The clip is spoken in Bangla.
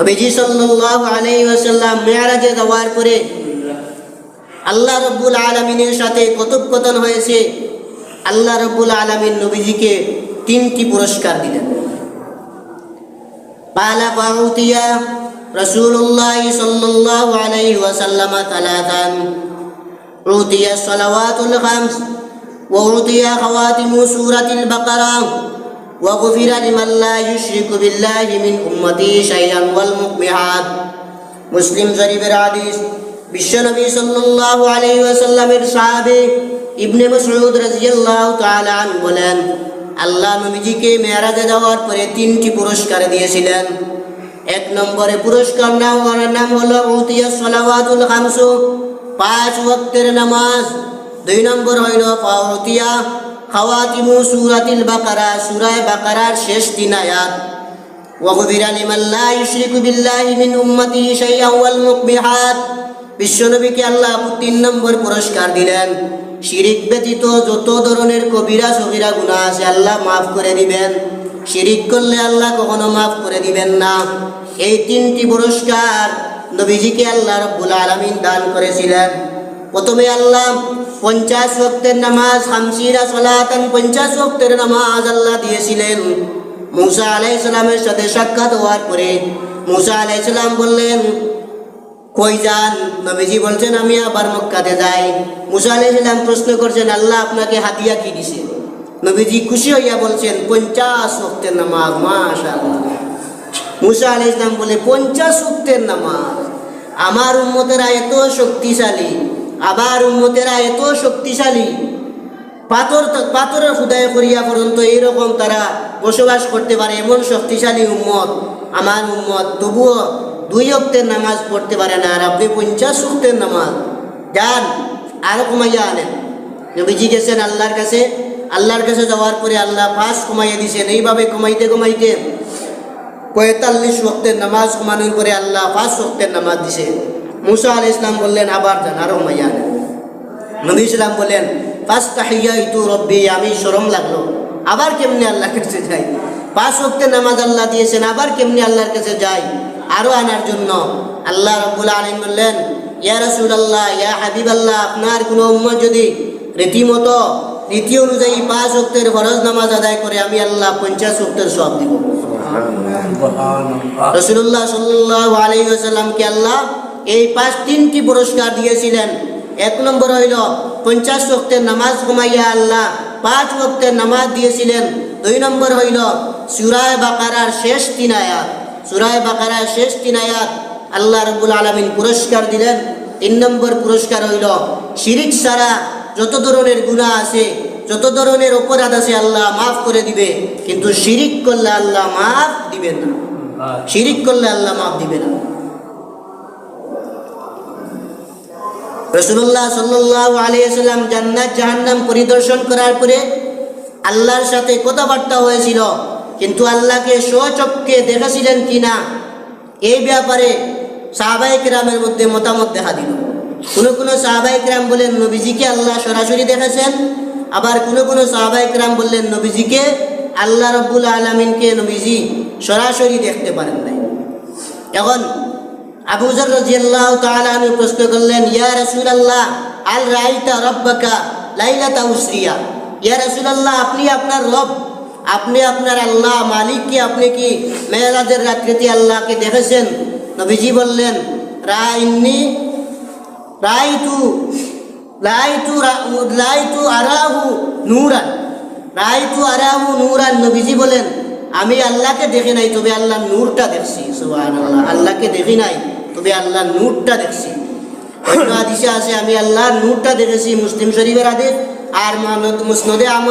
নবীজি সাল্লাল্লাহু আলাইহি ওয়াসাল্লাম মেয়ারাজে যাওয়ার পরে আল্লাহ রব্বুল আলমিনের সাথে কথোপকথন হয়েছে আল্লাহ রব্বুল আলমিন নবীজিকে তিনটি পুরস্কার দিলেন قال فأعطي رسول الله صلى الله عليه وسلم ثلاثا أعطي الصلوات الخمس وأعطي خواتم سورة البقرة وغفر لمن لا يشرك بالله من أمتي شيئا والمقبحات মুসলিম শরীফের হাদিস বিশ্বনবী সাল্লাল্লাহু আলাইহি ওয়াসাল্লামের সাহাবে ইবনে মাসউদ রাদিয়াল্লাহু তাআলা আন বলেন আল্লাহ নবীজিকে মেরাজে যাওয়ার পরে তিনটি পুরস্কার দিয়েছিলেন এক নম্বরে পুরস্কার নাম নাম হলো উতিয়া সলাওয়াতুল খামসু পাঁচ ওয়াক্তের নামাজ দুই নম্বর হইল পাউতিয়া খাওয়াতিমু সুরাতিল বাকারা সুরায় বাকারার শেষ তিন আয়াত وغفر لمن لا يشرك بالله من أمته شيئا والمقبحات বিশ্বনবীকে আল্লাহ তিন নম্বর পুরস্কার দিলেন শিরিক ব্যতীত যত ধরনের কবিরা সবিরা গুণা আছে আল্লাহ মাফ করে দিবেন শিরিক করলে আল্লাহ কখনো মাফ করে দিবেন না এই তিনটি পুরস্কার নবীজিকে আল্লাহ রব্বুল আলমিন দান করেছিলেন প্রথমে আল্লাহ পঞ্চাশ ওয়াক্তের নামাজ হামসিরা সলাতান, পঞ্চাশ ওয়াক্তের নামাজ আল্লাহ দিয়েছিলেন। মুসা আলাইসালামের সাথে সাক্ষাৎ হওয়ার পরে মুসা আলাইসালাম বললেন, কই যান? নবীজি বলছেন, আমি আবার মক্কাতে যাই। মুসা আলাইসালাম প্রশ্ন করছেন, আল্লাহ আপনাকে হাতিয়া কি দিছে? নবীজি খুশি হইয়া বলছেন, পঞ্চাশ ওক্তের নামাজ মাশা মুসা আলাইসলাম বলে, পঞ্চাশ ওক্তের নামাজ? আমার উম্মতেরা এত শক্তিশালী আবার উম্মতেরা এত শক্তিশালী। পাথর পাথরের খুদায় করিয়া পর্যন্ত এইরকম তারা বসবাস করতে পারে, এমন শক্তিশালী উম্মত। আমার উম্মত, তবুও দুই অক্তের নামাজ পড়তে পারে না, আর আপনি পঞ্চাশ অক্তের নামাজ। যান, আরও কমাইয়া আনেন। নবীজি গেছেন আল্লাহর কাছে। আল্লাহর কাছে যাওয়ার পরে আল্লাহ পাঁচ কমাইয়া দিছেন। এইভাবে কমাইতে কমাইতে পঁয়তাল্লিশ ওক্তের নামাজ কমানোর পরে আল্লাহ পাঁচ ওক্তের নামাজ দিছে মুসা আল ইসলাম বললেন আবার যান আরও কমাইয়া আনেন। নবী ইসলাম বলেন পাঁচ তাহিয়া ইতু রব্বি আমি শরম লাগল। আবার কেমনি আল্লাহর কাছে যাই? পাঁচ ওক্তে নামাজ আল্লাহ দিয়েছেন আবার কেমনি আল্লাহর কাছে যাই? আরও আনার জন্য। আল্লাহ রব্বুল আলম বললেন ইয়া রসুল আল্লাহ ইয়া হাবিব আল্লাহ আপনার কোনো উম্মত যদি রীতিমতো রীতি অনুযায়ী পাঁচ ওক্তের ফরজ নামাজ আদায় করে আমি আল্লাহ পঞ্চাশ ওক্তের সব দিব। রসুল্লাহ সাল্লাহ আলী আল্লাহ এই পাঁচ তিনটি পুরস্কার দিয়েছিলেন। এক নম্বর হইল পঞ্চাশ ওক্তের নামাজ ঘুমাইয়া আল্লাহ পাঁচ ওক্তের নামাজ দিয়েছিলেন। দুই নম্বর হইল সুরায় বাকারার শেষ তিন আয়াত। সুরায় বাকারার শেষ তিন আয়াত আল্লাহ রবুল আলমিন পুরস্কার দিলেন। তিন নম্বর পুরস্কার হইল শিরিক সারা যত ধরনের গুণা আছে যত ধরনের অপরাধ আছে আল্লাহ মাফ করে দিবে। কিন্তু শিরিক করলে আল্লাহ মাফ দিবেন না। শিরিক করলে আল্লাহ মাফ দিবে না। রসুল্লাহ সাল্লাহ আলিয়াল্লাম জান্নাত, জাহান্নাম পরিদর্শন করার পরে আল্লাহর সাথে কথাবার্তা হয়েছিল। কিন্তু আল্লাহকে স্বচক্ষে দেখেছিলেন কিনা, এই ব্যাপারে সাহাবাহিক রামের মধ্যে মতামত দেখা দিল। কোনো কোনো সাহাবাহিক রাম বলেন, নবীজিকে আল্লাহ সরাসরি দেখেছেন। আবার কোনো কোনো সাহাবাহিক রাম বললেন, নবীজিকে আল্লাহ রব্বুল আলমিনকে নবীজি সরাসরি দেখতে পারেন নাই। এখন আবু জর রাদিয়াল্লাহু তাআলা আনহু প্রশ্ন করলেন, ইয়া রাসূলুল্লাহ, আল রাইতা রাব্বাকা লাইলাতা উসরিয়া? ইয়া রাসূলুল্লাহ, আপনি আপনার রব, আপনি আপনার আল্লাহ মালিককে আপনি কি মেরাজের রাত্রিতে আল্লাহকে দেখেছেন? নবীজি বললেন রাইন্নি রাইতু, লাইতু লাইতু আরাহু নূরান। রাইতু আরাহু নূরান, নবীজি বলেন, আমি আল্লাহকে দেখি নাই, তবে আল্লাহ নূরটা দেখছি। সুবহানাল্লাহ, আল্লাহকে দেখি নাই? তবে আল্লাহ নূরটা দেখছি। অন্য হাদিসে আছে, আমি আল্লাহ নূরটা দেখেছি, মুসলিম শরীফের আদেশ আর মুসনদে আহমদ